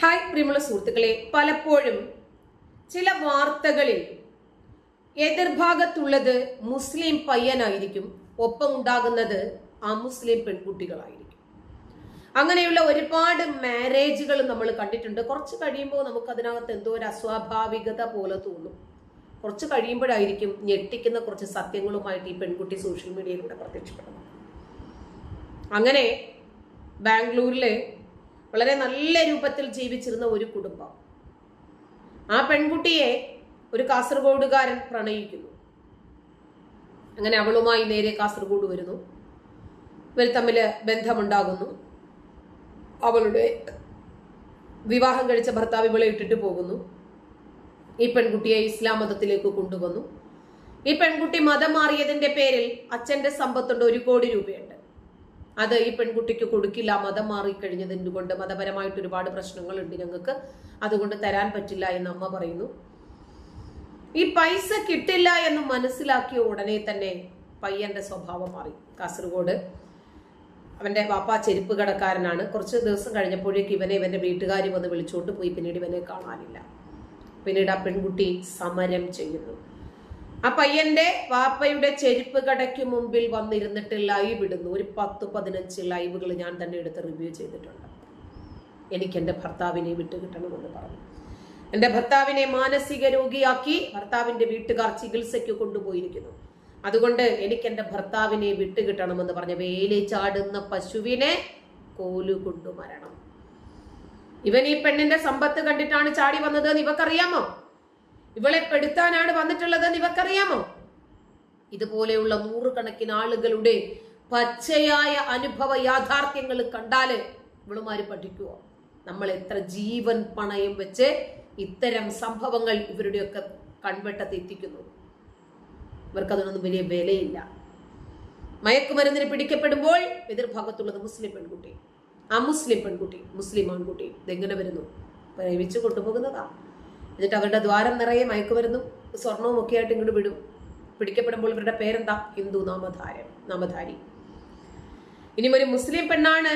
Hi പ്രിയമുള്ള സുഹൃത്തുക്കളെ. പലപ്പോഴും ചില വാർത്തകളിൽ എതിർഭാഗത്തുള്ളത് മുസ്ലിം പയ്യനായിരിക്കും. ഒപ്പം ഉണ്ടാകുന്നത് ആ മുസ്ലിം പെൺകുട്ടികളായിരിക്കും. അങ്ങനെയുള്ള ഒരുപാട് മാരേജുകൾ നമ്മൾ കണ്ടിട്ടുണ്ട്. കുറച്ച് കഴിയുമ്പോൾ നമുക്ക് അതിനകത്ത് എന്തോ ഒരു അസ്വാഭാവികത പോലെ തോന്നും. കുറച്ച് കഴിയുമ്പോഴായിരിക്കും ഞെട്ടിക്കുന്ന കുറച്ച് സത്യങ്ങളുമായിട്ട് ഈ പെൺകുട്ടി സോഷ്യൽ മീഡിയയിലൂടെ പ്രത്യക്ഷപ്പെടുന്നത്. അങ്ങനെ ബാംഗ്ലൂരിൽ വളരെ നല്ല രൂപത്തിൽ ജീവിച്ചിരുന്ന ഒരു കുടുംബം. ആ പെൺകുട്ടിയെ ഒരു കാസർഗോഡുകാരൻ പ്രണയിക്കുന്നു. അങ്ങനെ അവളുമായി നേരെ കാസർഗോഡ് വരുന്നു. ഇവർ തമ്മിൽ ബന്ധമുണ്ടാകുന്നു. അവളുടെ വിവാഹം കഴിച്ച ഭർത്താവ് ഇവളെ ഇട്ടിട്ട് പോകുന്നു. ഈ പെൺകുട്ടിയെ ഇസ്ലാം മതത്തിലേക്ക് കൊണ്ടുവന്നു. ഈ പെൺകുട്ടി മതം മാറിയതിന്റെ പേരിൽ അച്ഛന്റെ സമ്പത്തുണ്ട് ഒരു കോടി രൂപയുണ്ട്. അത് ഈ പെൺകുട്ടിക്ക് കൊടുക്കില്ല മതം മാറിക്കഴിഞ്ഞത് കൊണ്ട് മതപരമായിട്ട് ഒരുപാട് പ്രശ്നങ്ങളുണ്ട് ഞങ്ങൾക്ക്. അതുകൊണ്ട് തരാൻ പറ്റില്ല എന്ന് അമ്മ പറയുന്നു. ഈ പൈസ കിട്ടില്ല എന്ന് മനസ്സിലാക്കിയ ഉടനെ തന്നെ പയ്യന്റെ സ്വഭാവം മാറി. കാസർഗോഡ് അവന്റെ വാപ്പ ചെരുപ്പ് കടക്കാരനാണ്. കുറച്ച് ദിവസം കഴിഞ്ഞപ്പോഴേക്ക് ഇവനെ ഇവന്റെ വീട്ടുകാർ വന്ന് വിളിച്ചുകൊണ്ട് പോയി. പിന്നീട് ഇവനെ കാണാനില്ല. പിന്നീട് ആ പെൺകുട്ടി സമരം ചെയ്യുന്നു. ആ പയ്യന്റെ വാപ്പയുടെ ചെരുപ്പ് കടയ്ക്ക് മുമ്പിൽ വന്നിരുന്നിട്ട് ലൈവ് ഇടുന്നു. ഒരു പത്ത് പതിനഞ്ച് ലൈവുകൾ ഞാൻ തന്നെ എടുത്ത് റിവ്യൂ ചെയ്തിട്ടുണ്ട്. എനിക്ക് എന്റെ ഭർത്താവിനെ വിട്ടുകിട്ടണമെന്ന് പറഞ്ഞു. എന്റെ ഭർത്താവിനെ മാനസിക രോഗിയാക്കി ഭർത്താവിന്റെ വീട്ടുകാർ ചികിത്സയ്ക്ക് കൊണ്ടുപോയിരിക്കുന്നു. അതുകൊണ്ട് എനിക്ക് എന്റെ ഭർത്താവിനെ വിട്ടുകിട്ടണമെന്ന് പറഞ്ഞ വേലി ചാടുന്ന പശുവിനെ കോലു കൊണ്ടു മരണം. ഇവൻ ഈ പെണ്ണിന്റെ സമ്പത്ത് കണ്ടിട്ടാണ് ചാടി വന്നത് എന്ന് ഇവക്കറിയാമോ? ഇവളെ പെടുത്താനാണ് വന്നിട്ടുള്ളതെന്ന് ഇവക്കറിയാമോ ഇതുപോലെയുള്ള നൂറുകണക്കിന് ആളുകളുടെ പച്ചയായ അനുഭവ യാഥാർത്ഥ്യങ്ങൾ കണ്ടാൽ ഇവളുമാര് പഠിക്കുവോ? നമ്മൾ എത്ര ജീവൻ പണയം വെച്ച് ഇത്തരം സംഭവങ്ങൾ ഇവരുടെയൊക്കെ കൺവെട്ടത്ത് എത്തിക്കുന്നു. ഇവർക്ക് അതിനൊന്നും വലിയ വിലയില്ല. മയക്കുമരുന്നിന് പിടിക്കപ്പെടുമ്പോൾ എതിർഭാഗത്തുള്ളത് മുസ്ലിം പെൺകുട്ടി ആ മുസ്ലിം പെൺകുട്ടി മുസ്ലിം ആൺകുട്ടി ഇതെങ്ങനെ വരുന്നു? പ്രേമിച്ചു കൊണ്ടുപോകുന്നതാ. എന്നിട്ട് അവരുടെ ദ്വാരം നിറയെ മയക്കുമരുന്നും സ്വർണവും ഒക്കെ ആയിട്ട് ഇങ്ങോട്ട് വിടും. പിടിക്കപ്പെടുമ്പോൾ ഇവരുടെ പേരെന്താ? ഹിന്ദു നാമധാരം നാമധാരി. ഇനി ഒരു മുസ്ലിം പെണ്ണാണ്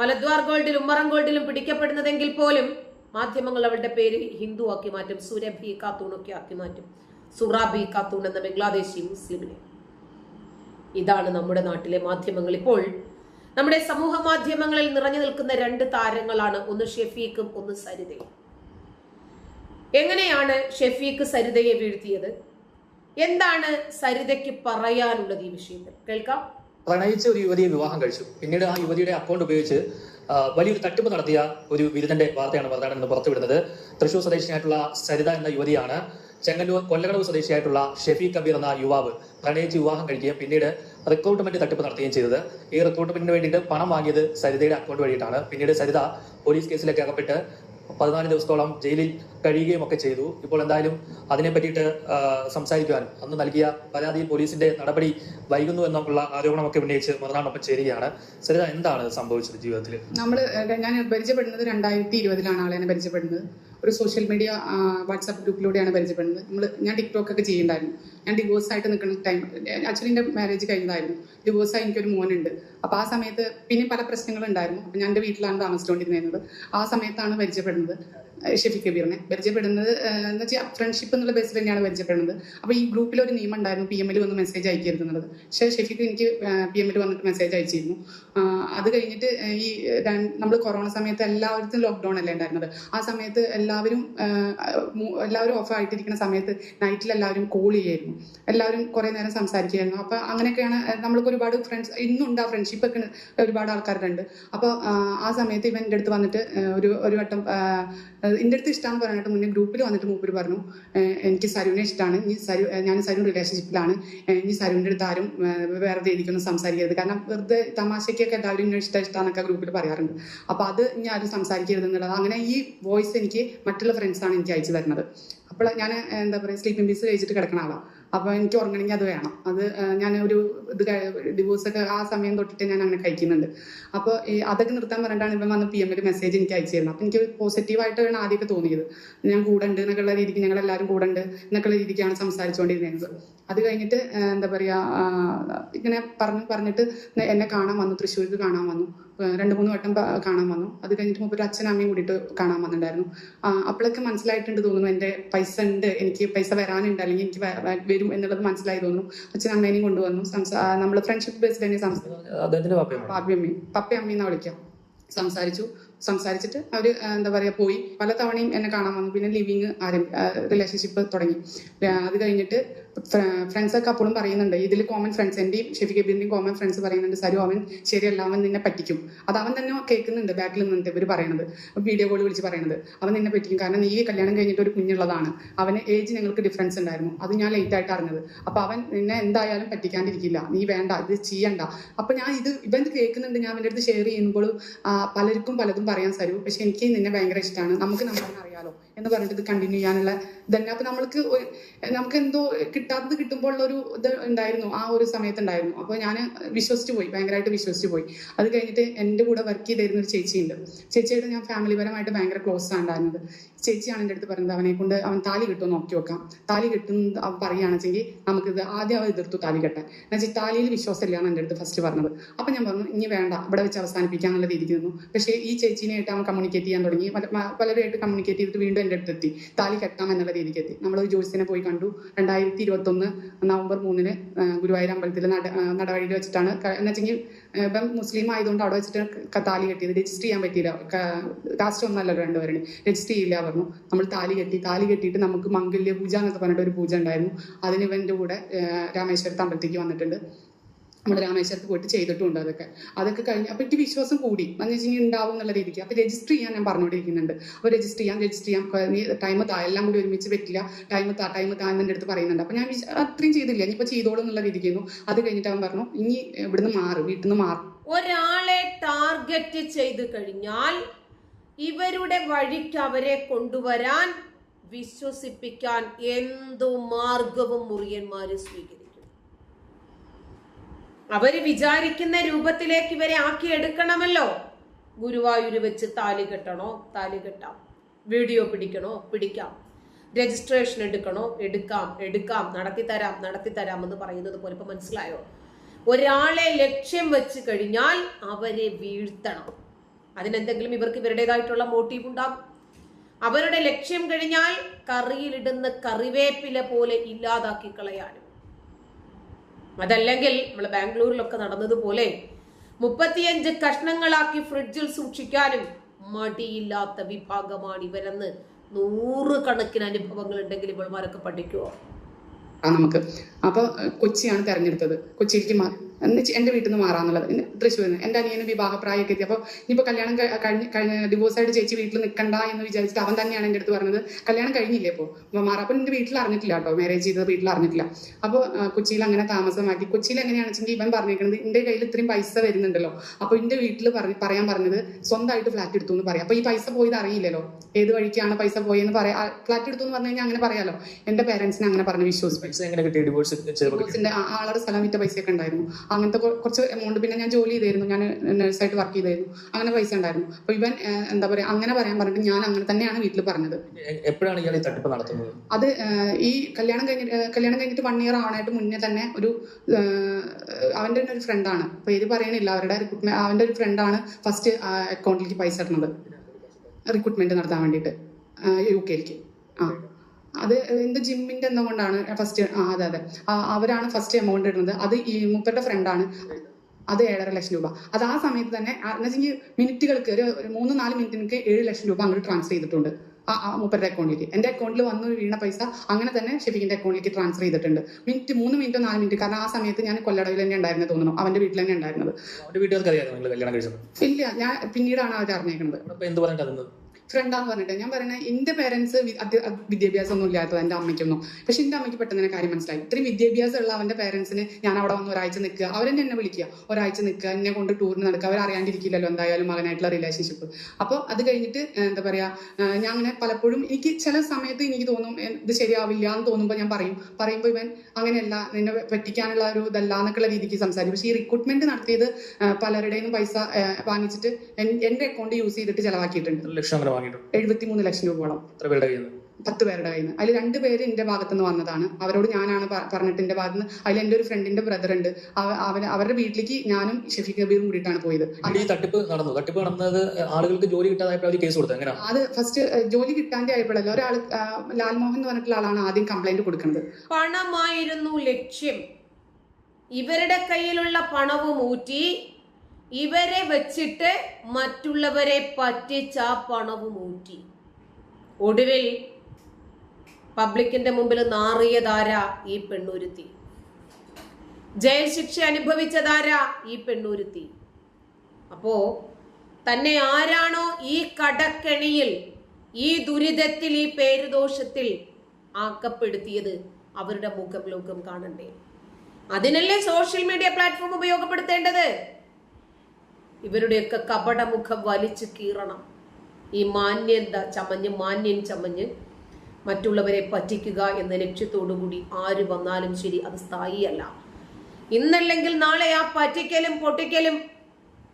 മലദ്വാർ ഗോൾഡിലും ഉമ്മറം ഗോൾഡിലും പിടിക്കപ്പെടുന്നതെങ്കിൽ പോലും മാധ്യമങ്ങൾ അവളുടെ പേര് ഹിന്ദു ആക്കി മാറ്റും സുരഭി ഖാത്തൂൺ ഒക്കെ ആക്കി മാറ്റും. സുറാബി ഖാത്തൂൺ എന്ന ബംഗ്ലാദേശി മുസ്ലിമിനെ. ഇതാണ് നമ്മുടെ നാട്ടിലെ മാധ്യമങ്ങൾ. ഇപ്പോൾ നമ്മുടെ സമൂഹ മാധ്യമങ്ങളിൽ നിറഞ്ഞു നിൽക്കുന്ന രണ്ട് താരങ്ങളാണ്. ഒന്ന് ഷെഫീഖും ഒന്ന് സരിതയും. എങ്ങനെയാണ് ഷെഫീഖ് സരിതയെ വീഴ്ത്തിയത്? എന്താണ് സരിതയ്ക്ക് പറയാനുള്ളത് ഈ വിഷയത്തിൽ? കേൾക്കാം. പ്രണയിച്ച ഒരു യുവതിയെ വിവാഹം കഴിച്ചു. പിന്നീട് ആ യുവതിയുടെ അക്കൗണ്ട് ഉപയോഗിച്ച് വലിയൊരു തട്ടിപ്പ് നടത്തിയ ഒരു ബിരുദന്റെ വാർത്തയാണ് മറുനാടൻ എന്ന് പുറത്തുവിടുന്നത്. തൃശൂർ സ്വദേശിയായിട്ടുള്ള സരിത എന്ന യുവതിയാണ് ചെങ്ങന്നൂർ കൊല്ലകടവ് സ്വദേശിയായിട്ടുള്ള ഷെഫീഖ് കബീർ എന്ന യുവാവ് പ്രണയിച്ച് വിവാഹം കഴിക്കുകയും പിന്നീട് റിക്രൂട്ട്മെന്റ് തട്ടിപ്പ് നടത്തുകയും ചെയ്തത്. ഈ റിക്രൂട്ട്മെന്റിന് വേണ്ടിയിട്ട് പണം വാങ്ങിയത് സരിതയുടെ അക്കൗണ്ട് വഴിയിട്ടാണ്. പിന്നീട് സരിത പോലീസ് കേസിലൊക്കെ അകപ്പെട്ട് പതിനാല് ദിവസത്തോളം ജയിലിൽ കഴിയുകയും ഒക്കെ ചെയ്തു. ഇപ്പോൾ എന്തായാലും അതിനെ പറ്റിയിട്ട് സംസാരിക്കുവാൻ അന്ന് നൽകിയ പരാതിയിൽ പോലീസിന്റെ നടപടി വൈകുന്നു എന്നുള്ള ആരോപണമൊക്കെ ഉന്നയിച്ച് മറുനാടൊപ്പം ചേരുകയാണ്. സരിത എന്താണ് സംഭവിച്ചത് ജീവിതത്തിൽ നമ്മൾ ഞാൻ പരിചയപ്പെടുന്നത് രണ്ടായിരത്തി ഇരുപതിലാണ് ആളെ പരിചയപ്പെടുന്നത്. ഒരു സോഷ്യൽ മീഡിയ വാട്സാപ്പ് ഗ്രൂപ്പിലൂടെയാണ് പരിചയപ്പെടുന്നത്. നമ്മൾ ഞാൻ ടിക്ടോക്ക് ഒക്കെ ചെയ്യുന്നുണ്ടായിരുന്നു ഞാൻ ഡിവോഴ്സ് ആയിട്ട് നിൽക്കുന്ന ടൈം ആക്ച്വലി എന്റെ മാരേജ് കഴിഞ്ഞതായിരുന്നു. ഡിവോഴ്സ് ആയി എനിക്കൊരു മോനുണ്ട്. അപ്പോൾ ആ സമയത്ത് പിന്നെ പല പ്രശ്നങ്ങളുണ്ടായിരുന്നു. അപ്പം ഞാൻ എന്റെ വീട്ടിലാണ് താമസിച്ചുകൊണ്ടിരുന്നത് ആ സമയത്താണ് പരിചയപ്പെടുന്നത്. ഷെഫീഖ് കബീറിനെ പരിചയപ്പെടുന്നത് എന്ന് വെച്ചാൽ ഫ്രണ്ട്ഷിപ്പ് എന്നുള്ള ബേസിൽ തന്നെയാണ് പരിചയപ്പെടുന്നത്. അപ്പോൾ ഈ ഗ്രൂപ്പിൽ ഒരു നിയമം ഉണ്ടായിരുന്നു പി എമ്മിൽ വന്ന് മെസ്സേജ് അയക്കരുത് എന്നുള്ളത്. പക്ഷേ ഷെഫിക്ക് എനിക്ക് പി എമ്മിൽ വന്നിട്ട് മെസ്സേജ് അയച്ചിരുന്നു. അത് കഴിഞ്ഞിട്ട് ഈ നമ്മൾ കൊറോണ സമയത്ത് എല്ലാവരും ലോക്ക്ഡൗൺ അല്ലേ ഉണ്ടായിരുന്നത്. ആ സമയത്ത് എല്ലാവരും എല്ലാവരും ഓഫ് ആയിട്ടിരിക്കുന്ന സമയത്ത് നൈറ്റിൽ എല്ലാവരും കോൾ ചെയ്യായിരുന്നു. എല്ലാവരും കുറേ നേരം സംസാരിക്കുകയായിരുന്നു. അപ്പോൾ അങ്ങനെയൊക്കെയാണ് നമ്മൾക്ക് ഒരുപാട് ഫ്രണ്ട്സ് ഇന്നും ഉണ്ട് ആ ഫ്രണ്ട്ഷിപ്പ് ഒക്കെ ഒരുപാട് ആൾക്കാരുണ്ട്. അപ്പോൾ ആ സമയത്ത് ഇവൻ എന്റെ അടുത്ത് വന്നിട്ട് ഒരു ഒരു വട്ടം എന്റെ അടുത്ത് ഇഷ്ടം പറഞ്ഞിട്ട് മുന്നേ ഗ്രൂപ്പിൽ വന്നിട്ട് മൂപ്പര് പറഞ്ഞു എനിക്ക് സരുവിനെ ഇഷ്ടമാണ് ഇനി സരു ഞാൻ സരു റിലേഷൻഷിപ്പിലാണ് ഇനി സരുവിന്റെ അടുത്ത് ആരും വേറെ രീതിക്കൊന്നും സംസാരിക്കരുത്. കാരണം വെറുതെ തമാശയ്ക്കൊക്കെ എല്ലാവരും ഇങ്ങനെ ഇഷ്ടം ഇഷ്ടമാണെന്നൊക്കെ ഗ്രൂപ്പിൽ പറയാറുണ്ട്. അപ്പോൾ അത് ഇനി ആരും സംസാരിക്കരുത് എന്നുള്ളത്. അങ്ങനെ ഈ വോയിസ് എനിക്ക് മറ്റുള്ള ഫ്രണ്ട്സാണ് എനിക്ക് അയച്ചു തരുന്നത്. അപ്പോൾ ഞാൻ എന്താ പറയുക സ്ലീപ്പിംഗ് പീസ് കഴിച്ചിട്ട് കിടക്കുന്ന ആളാണ് അപ്പോൾ എനിക്ക് ഉറങ്ങണമെങ്കിൽ അത് വേണം. അത് ഞാൻ ഒരു ഇത് ഡിവോഴ്സ് ഒക്കെ ആ സമയം തൊട്ടിട്ട് ഞാൻ അങ്ങനെ കഴിക്കുന്നുണ്ട്. അപ്പോൾ ഈ അതൊക്കെ നിർത്താൻ പറഞ്ഞിട്ടാണ് ഇപ്പം വന്ന് പി എമ്മിൽ മെസ്സേജ് എനിക്ക് അയച്ചു തരുന്നത് അപ്പോൾ എനിക്ക് പോസിറ്റീവായിട്ടാണ് ആദ്യമൊക്കെ തോന്നിയത്. ഞാൻ കൂടെ ഉണ്ട് എന്നൊക്കെയുള്ള രീതിക്ക് ഞങ്ങൾ എല്ലാവരും കൂടെ ഉണ്ട് എന്നൊക്കെയുള്ള രീതിക്കാണ് സംസാരിച്ചുകൊണ്ടിരുന്നത് അത് കഴിഞ്ഞിട്ട് എന്താ പറയുക ഇങ്ങനെ പറഞ്ഞു പറഞ്ഞിട്ട് എന്നെ കാണാൻ വന്നു തൃശ്ശൂർക്ക് കാണാൻ വന്നു. രണ്ട് മൂന്ന് വട്ടം കാണാൻ വന്നു. അത് കഴിഞ്ഞിട്ട് മുമ്പ് ഒരു അച്ഛനും അമ്മയും കൂടിയിട്ട് കാണാൻ വന്നിട്ടുണ്ടായിരുന്നു. അപ്പോഴൊക്കെ മനസ്സിലായിട്ടുണ്ട് തോന്നുന്നു എന്റെ പൈസ ഉണ്ട് എനിക്ക് പൈസ വരാനുണ്ട് അല്ലെങ്കിൽ എനിക്ക് വരും എന്നുള്ളത് മനസ്സിലായി തോന്നുന്നു. അച്ഛനും അമ്മേനെയും കൊണ്ടുവന്നു. സംസാ നമ്മൾ ഫ്രണ്ട്ഷിപ്പ് ബേസ്ഡ് തന്നെ സംസാരിച്ചു പപ്പ പാപ്പയാണ് എന്നാ വിളിക്കാം? സംസാരിച്ചു. സംസാരിച്ചിട്ട് അവർ എന്താ പറയുക പോയി. പല തവണയും എന്നെ കാണാൻ വന്നു. പിന്നെ ലിവിങ് ആരംഭി റിലേഷൻഷിപ്പ് തുടങ്ങി. അത് കഴിഞ്ഞിട്ട് ഫ്രണ്ട്സ് ഒക്കെ അപ്പോഴും പറയുന്നുണ്ട് ഇതിൽ കോമൺ ഫ്രണ്ട്സ് എന്റെയും ഷെഫി കബീറിന്റെയും കോമൺ ഫ്രണ്ട്സ് പറയുന്നുണ്ട് സരു അവൻ ശരിയല്ല അവൻ നിന്നെ പറ്റിക്കും. അത് അവൻ തന്നെ കേൾക്കുന്നുണ്ട് ബാക്കിൽ നിന്നിട്ട് ഇവർ പറയണത് വീഡിയോ കോൾ വിളിച്ച് പറയണത്. അവൻ നിന്നെ പറ്റിക്കും കാരണം നീ കല്യാണം കഴിഞ്ഞിട്ട് ഒരു കുഞ്ഞുള്ളതാണ്. അവന് ഏജ് ഞങ്ങൾക്ക് ഡിഫറൻസ് ഉണ്ടായിരുന്നു. അത് ഞാൻ ലേറ്റ് ആയിട്ട് അറിഞ്ഞത്. അപ്പോൾ അവൻ നിന്നെ എന്തായാലും പറ്റിക്കാണ്ടിരിക്കില്ല. നീ വേണ്ട ഇത് ചെയ്യണ്ട. അപ്പൊ ഞാൻ ഇത് ഇവൻ കേൾക്കുന്നുണ്ട് ഞാൻ അവന്റെ അടുത്ത് ഷെയർ ചെയ്യുമ്പോൾ പലർക്കും പലതും പറയാൻ സരു. പക്ഷെ എനിക്ക് നിന്നെ ഭയങ്കര ഇഷ്ടമാണ് നമുക്ക് നമ്മളെ അറിയാലോ എന്ന് പറഞ്ഞിട്ട് ഇത് കണ്ടിന്യൂ ചെയ്യാനുള്ള ഇതന്നെ അപ്പൊ നമ്മൾക്ക് നമുക്ക് എന്തോ കിട്ടാത്തത് കിട്ടുമ്പോൾ ഉള്ള ഒരു ഇത് ഉണ്ടായിരുന്നു ആ ഒരു സമയത്ത് ഉണ്ടായിരുന്നു. അപ്പോൾ ഞാൻ വിശ്വസിച്ച് പോയി ഭയങ്കരമായിട്ട് വിശ്വസിച്ച് പോയി. അത് കഴിഞ്ഞിട്ട് എന്റെ കൂടെ വർക്ക് ചെയ്തിരുന്ന ഒരു ചേച്ചിയുണ്ട്. ചേച്ചിയായിട്ട് ഞാൻ ഫാമിലി പരമായിട്ട് ഭയങ്കര ക്ലോസ് ആണ് ഉണ്ടായിരുന്നത്. ചേച്ചിയാണ് എന്റെ അടുത്ത് പറഞ്ഞത് അവനെ കൊണ്ട് അവൻ താലി കിട്ടുമോ നോക്കി നോക്കാം താലി കിട്ടും അവൻ പറയുകയാണെന്നുവെച്ചെങ്കിൽ നമുക്കിത് ആദ്യം അവൻ എതിർത്തു താലി കെട്ടാൻ. എന്നുവെച്ചാൽ താലിയിൽ വിശ്വാസമില്ലാണ് എന്റെ അടുത്ത് ഫസ്റ്റ് പറഞ്ഞത്. അപ്പം ഞാൻ പറഞ്ഞു ഇനി വേണ്ട ഇവിടെ വെച്ച് അവസാനിപ്പിക്കാന്നുള്ള രീതിക്ക് നിന്നു. പക്ഷേ ഈ ചേച്ചീനെയായിട്ട് അവൻ കമ്മ്യൂണിക്കേറ്റ് ചെയ്യാൻ തുടങ്ങി. പല- പലരുമായിട്ട് കമ്മ്യൂണിക്കേറ്റ് ചെയ്തിട്ട് വീണ്ടും എന്റെ അടുത്തെത്തി. താലി കെട്ടാം എന്നുള്ള രീതിക്ക് എത്തി നമ്മൾ ജോസിനെ പോയി കണ്ടു. രണ്ടായിരത്തി ഇരുപത്തൊന്ന് നവംബർ മൂന്നിന് ഗുരുവായൂർ അമ്പലത്തിൽ നട നടവഴിയിൽ വെച്ചിട്ടാണ് എന്ന് വെച്ചെങ്കിൽ ഇപ്പം മുസ്ലിം ആയതുകൊണ്ട് അവിടെ വെച്ചിട്ട് താലി കെട്ടിയത്. രജിസ്റ്റർ ചെയ്യാൻ പറ്റിയില്ല. കാസ്റ്റ് ഒന്നല്ലല്ലോ രണ്ടുപേരും രജിസ്റ്റർ ചെയ്യില്ല പറഞ്ഞു. നമ്മൾ താലി കെട്ടി താലി കെട്ടിയിട്ട് നമുക്ക് മംഗല്യ പൂജ എന്നൊക്കെ പറഞ്ഞിട്ട് ഒരു പൂജ ഉണ്ടായിരുന്നു. അതിന് ഇവന്റെ കൂടെ രാമേശ്വരത്ത് അമ്പലത്തേക്ക് വന്നിട്ടുണ്ട്. നമ്മൾ രാമേശ്വരത്ത് പോയിട്ട് ചെയ്തിട്ടുണ്ട് അതൊക്കെ. അതൊക്കെ കഴിഞ്ഞ് അപ്പൊ എനിക്ക് വിശ്വാസം കൂടി. വെച്ചാൽ ഉണ്ടാവും എന്നുള്ള രീതിക്ക്. അപ്പൊ രജിസ്റ്റർ ചെയ്യാൻ ഞാൻ പറഞ്ഞുകൊണ്ടിരിക്കുന്നുണ്ട്. അപ്പോൾ രജിസ്റ്റർ ചെയ്യാം രജിസ്റ്റർ ചെയ്യാം. നീ ടൈം താ എല്ലാം കൂടി ഒരുമിച്ച് പറ്റില്ല. ടൈം താ ടൈം താ എന്നെ അടുത്ത് പറയുന്നുണ്ട്. അപ്പോൾ ഞാൻ അത്രയും ചെയ്തില്ല. ഇനിയിപ്പോ ചെയ്തോളും എന്നുള്ള രീതിക്കുന്നു അത് കഴിഞ്ഞിട്ട് അവൻ പറഞ്ഞു ഇനി ഇവിടുന്ന് മാറും വീട്ടിൽ നിന്ന് മാറും. ഒരാളെ ടാർഗറ്റ് ചെയ്ത് കഴിഞ്ഞാൽ ഇവരുടെ വഴിക്ക് അവരെ കൊണ്ടുവരാൻ വിശ്വസിപ്പിക്കാൻ എന്തു മാർഗവും മുറിയന്മാര് സ്വീകരിക്കും അവർ വിചാരിക്കുന്ന രൂപത്തിലേക്ക് ഇവരെ ആക്കി എടുക്കണമല്ലോ. ഗുരുവായൂര് വെച്ച് താലി കെട്ടണോ? താലി കെട്ടാം. വീഡിയോ പിടിക്കണോ? പിടിക്കാം. രജിസ്ട്രേഷൻ എടുക്കണോ? എടുക്കാം. എടുക്കാം. നടത്തിത്തരാം നടത്തിത്തരാം നടത്തി തരാം എന്ന് പറയുന്നത് പോലെ. ഇപ്പൊ മനസ്സിലായോ? ഒരാളെ ലക്ഷ്യം വെച്ച് കഴിഞ്ഞാൽ അവരെ വീഴ്ത്തണം. അതിനെന്തെങ്കിലും ഇവർക്ക് ഇവരുടേതായിട്ടുള്ള മോട്ടീവ് ഉണ്ടാകും. അവരുടെ ലക്ഷ്യം കഴിഞ്ഞാൽ കറിയിലിടുന്ന കറിവേപ്പില പോലെ ഇല്ലാതാക്കി കളയാനും. അതല്ലെങ്കിൽ നമ്മൾ ബാംഗ്ലൂരിലൊക്കെ നടന്നതുപോലെ മുപ്പത്തിയഞ്ച് കഷ്ണങ്ങളാക്കി ഫ്രിഡ്ജിൽ സൂക്ഷിക്കാനും മടിയില്ലാത്ത വിഭാഗമാണ് ഇവരെന്ന് നൂറുകണക്കിന് അനുഭവങ്ങൾ ഉണ്ടെങ്കിൽ ഇവൾമാരൊക്കെ പഠിക്കുമോ ആ നമുക്ക്. അപ്പൊ ഏഹ്, കൊച്ചിയാണ് തെരഞ്ഞെടുത്തത്. കൊച്ചിയിലേക്ക് എന്റെ എന്റെ വീട്ടിൽ നിന്ന് മാറാന്നുള്ളത്. തൃശ്ശൂരിൽ നിന്ന് എന്റെ അനിയന് വിവാഹപ്രായമൊക്കെ എത്തി. അപ്പോൾ ഇനിയിപ്പോൾ കല്യാണം കഴിഞ്ഞ് കഴിഞ്ഞ ഡിവോഴ്സ് ആയിട്ട് ചേച്ചി വീട്ടിൽ നിൽക്കണ്ട എന്ന് വിചാരിച്ചിട്ട് അവൻ തന്നെയാണ് എന്റെ അടുത്ത് പറഞ്ഞത്. കല്യാണം കഴിഞ്ഞില്ലേ ഇപ്പോൾ? അപ്പോൾ മാറാം. അപ്പം എന്റെ വീട്ടിൽ അറിഞ്ഞിട്ടില്ല കേട്ടോ. മാരേജ് ചെയ്തത് വീട്ടിൽ അറിഞ്ഞിട്ടില്ല. അപ്പോൾ കൊച്ചിയിൽ അങ്ങനെ താമസമാക്കി. കൊച്ചിയിൽ എങ്ങനെയാണെന്ന് വെച്ചെങ്കിൽ ഇവൻ പറഞ്ഞിരിക്കുന്നത് എന്റെ കയ്യിൽ ഇത്രയും പൈസ വരുന്നുണ്ടല്ലോ. അപ്പോൾ എന്റെ വീട്ടിൽ പറഞ്ഞ് പറയാൻ പറഞ്ഞത് സ്വന്തമായിട്ട് ഫ്ലാറ്റ് എടുത്തു എന്ന് പറയാം. അപ്പോൾ ഈ പൈസ പോയത് അറിയില്ലല്ലോ. ഏത് വഴിക്കാണ് പൈസ പോയെന്ന് പറയാം ഫ്ലാറ്റ് എടുത്തു എന്ന് പറഞ്ഞു കഴിഞ്ഞാൽ അങ്ങനെ പറയാലോ? എന്റെ പേരൻസിനെ അങ്ങനെ പറഞ്ഞ് വിശ്വസിച്ചു ഡിവോഴ്സിന്റെ ആളുടെ സ്ഥലം വിറ്റ പൈസയൊക്കെ ഉണ്ടായിരുന്നു. അങ്ങനത്തെ കുറച്ച് എമൗണ്ട് പിന്നെ ഞാൻ ജോലി ചെയ്തായിരുന്നു. ഞാൻ നഴ്സായിട്ട് വർക്ക് ചെയ്തായിരുന്നു. അങ്ങനെ പൈസ ഉണ്ടായിരുന്നു. അപ്പൊ ഇവൻ എന്താ പറയാ അങ്ങനെ പറയാൻ പറഞ്ഞിട്ട് ഞാൻ അങ്ങനെ തന്നെയാണ് വീട്ടിൽ പറഞ്ഞത്. എപ്പോഴാണ് ഇയാൾ ഈ തട്ടിപ്പ് നടത്തുന്നത്? അത് ഈ കല്യാണം കഴിഞ്ഞിട്ട് കല്യാണം കഴിഞ്ഞിട്ട് വൺ ഇയർ ആവണായിട്ട് മുന്നേ തന്നെ ഒരു അവന്റെ തന്നെ ഒരു ഫ്രണ്ടാണ് അപ്പൊ ഇത് പറയണില്ല. അവരുടെ റിക്രൂട്ട്മെന്റ് അവന്റെ ഒരു ഫ്രണ്ടാണ് ഫസ്റ്റ് അക്കൗണ്ടിലേക്ക് പൈസ ഇടുന്നത്. റിക്രൂട്ട്മെന്റ് നടത്താൻ വേണ്ടിയിട്ട് യു കെയിലേക്ക് ആ. അത് എന്ത് ജിമ്മിന്റെ എന്തുകൊണ്ടാണ് ഫസ്റ്റ് ആ അതെ അതെ. അവരാണ് ഫസ്റ്റ് എമൗണ്ട് ഇടുന്നത്. അത് ഈ മുപ്പരുടെ ഫ്രണ്ടാണ് അത് ഏഴര ലക്ഷം രൂപ. അത് ആ സമയത്ത് തന്നെ എന്ന് വെച്ചെങ്കിൽ മിനിറ്റുകൾക്ക് ഒരു മൂന്ന് നാല് മിനിറ്റിനൊക്കെ ഏഴ് ലക്ഷം രൂപ അങ്ങോട്ട് ട്രാൻസ്ഫർ ചെയ്തിട്ടുണ്ട്. ആ മുപ്പരുടെ അക്കൗണ്ടിലേക്ക് എന്റെ അക്കൗണ്ടിൽ വന്ന് വീണ പൈസ അങ്ങനെ തന്നെ ഷെഫിക്കിന്റെ അക്കൗണ്ടിലേക്ക് ട്രാൻസ്ഫർ ചെയ്തിട്ടുണ്ട്. മിനിറ്റ് മൂന്ന് മിനിറ്റോ നാല് മിനിറ്റ്. കാരണം ആ സമയത്ത് ഞാൻ കൊല്ലടവിൽ തന്നെ ഉണ്ടായിരുന്നു തോന്നുന്നു. അവന്റെ വീട്ടിൽ തന്നെ ഉണ്ടായിരുന്നത്. ഇല്ല ഞാൻ പിന്നീടാണ് അവർ അറിഞ്ഞേക്കുന്നത്. അപ്പൊ ഫ്രണ്ടാന്ന് പറഞ്ഞിട്ട് ഞാൻ പറയുന്നത് എന്റെ പേരൻസ് വിദ്യാഭ്യാസം ഒന്നും ഇല്ലാത്തത് എന്റെ അമ്മയ്ക്കൊന്നും. പക്ഷെ എന്റെ അമ്മയ്ക്ക് പെട്ടെന്ന് തന്നെ കാര്യം മനസ്സിലായി. ഇത്രയും വിദ്യാഭ്യാസം ഉള്ള അവന്റെ പേരൻസിന് ഞാൻ അവിടെ വന്ന് ഒരാഴ്ച നിൽക്കുക. അവരെന്നെ എന്നെ വിളിക്കുക. ഒരാഴ്ച നിൽക്കുക എന്നെ കൊണ്ട് ടൂറിന് നടക്കുക. അവർ അറിയാണ്ടിരിക്കില്ലല്ലോ എന്തായാലും മകനായിട്ടുള്ള റിലേഷൻഷിപ്പ് അപ്പോൾ അത് കഴിഞ്ഞിട്ട് എന്താ പറയാ ഞാൻ അങ്ങനെ പലപ്പോഴും എനിക്ക് ചില സമയത്ത് എനിക്ക് തോന്നും ഇത് ശരിയാവില്ല എന്ന് തോന്നുമ്പോൾ ഞാൻ പറയും. പറയുമ്പോൾ ഇവൻ അങ്ങനെയല്ല നിന്നെ പറ്റിക്കാനുള്ള ഒരു ഇതല്ല എന്നൊക്കെയുള്ള രീതിക്ക് സംസാരിക്കും. പക്ഷേ ഈ റിക്രൂട്ട്മെന്റ് നടത്തിയത് പലരുടെയും പൈസ വാങ്ങിച്ചിട്ട് എന്റെ അക്കൗണ്ട് യൂസ് ചെയ്തിട്ട് ചെലവാക്കിയിട്ടുണ്ട്. എഴുപത്തിമൂന്ന് ലക്ഷം രൂപയോളം എത്ര പേരുടെ കയ്യിൽ നിന്ന് പത്ത് പേരുടെ കയ്യിൽ നിന്ന് അതിൽ രണ്ട് പേര് എന്റെ ഭാഗത്തു നിന്ന് വന്നതാണ്. അവരോട് ഞാനാണ് പറഞ്ഞിട്ട് എന്റെ ഭാഗത്ത് നിന്ന് അതിൽ എന്റെ ഒരു ഫ്രണ്ടിന്റെ ബ്രദർ ഉണ്ട്. അവൻ അവരുടെ വീട്ടിലേക്ക് ഞാനും ഷെഫീഖ് കബീറും കൂടിയിട്ടാണ് പോയത്. ഈ തട്ടിപ്പ് നടന്നു. തട്ടിപ്പ് നടന്നത് ആളുകൾക്ക് ജോലി കിട്ടാതായപ്പോൾ കേസ് കൊടുത്തു എങ്ങനെ അത് ഫസ്റ്റ് ജോലി കിട്ടാന്റെ ആയപ്പോഴല്ല ഒരാൾ ലാൽമോഹൻ എന്ന് പറഞ്ഞിട്ടുള്ള ആളാണ് ആദ്യം കംപ്ലൈന്റ് കൊടുക്കുന്നത്. പണമായിരുന്നു ലക്ഷ്യം. ഇവരുടെ കയ്യിലുള്ള പണവും ഊറ്റി ഇവരെ വെച്ചിട്ട് മറ്റുള്ളവരെ പറ്റിച്ച ആ പണവും ഊറ്റി. ഒടുവിൽ പബ്ലിക്കിന്റെ മുമ്പിൽ നാറിയതാര ഈ പെണ്ണുരുത്തി? ജയിൽ ശിക്ഷ അനുഭവിച്ചതാര ഈ പെണ്ണുരുത്തി? അപ്പോ തന്നെ ആരാണോ ഈ കടക്കെണിയിൽ ഈ ദുരിതത്തിൽ ഈ പേരുദോഷത്തിൽ ആക്കപ്പെടുത്തിയത് അവരുടെ മുഖം ലോകം കാണണ്ടേ? അതിനല്ലേ സോഷ്യൽ മീഡിയ പ്ലാറ്റ്ഫോം ഉപയോഗപ്പെടുത്തേണ്ടത്? ഇവരുടെയൊക്കെ കപടമുഖം വലിച്ചു കീറണം. ഈ മാന്യത ചമഞ്ഞ് മാന്യൻ ചമഞ്ഞ് മറ്റുള്ളവരെ പറ്റിക്കുക എന്ന ലക്ഷ്യത്തോടു കൂടി ആര് വന്നാലും ശരി അത് സ്ഥായിയല്ല. ഇന്നല്ലെങ്കിൽ നാളെ ആ പറ്റിക്കലും പൊട്ടിക്കലും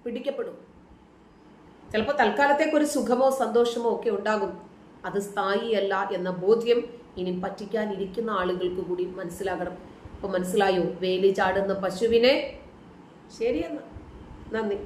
പിടിക്കപ്പെടും. ചിലപ്പോൾ തൽക്കാലത്തേക്ക് ഒരു സുഖമോ സന്തോഷമോ ഒക്കെ ഉണ്ടാകും. അത് സ്ഥായിയല്ല എന്ന ബോധ്യം ഇനി പറ്റിക്കാനിരിക്കുന്ന ആളുകൾക്ക് കൂടി മനസ്സിലാകണം. അപ്പൊ മനസ്സിലായോ? വേലി ചാടുന്ന പശുവിനെ ശരിയെന്ന. നന്ദി.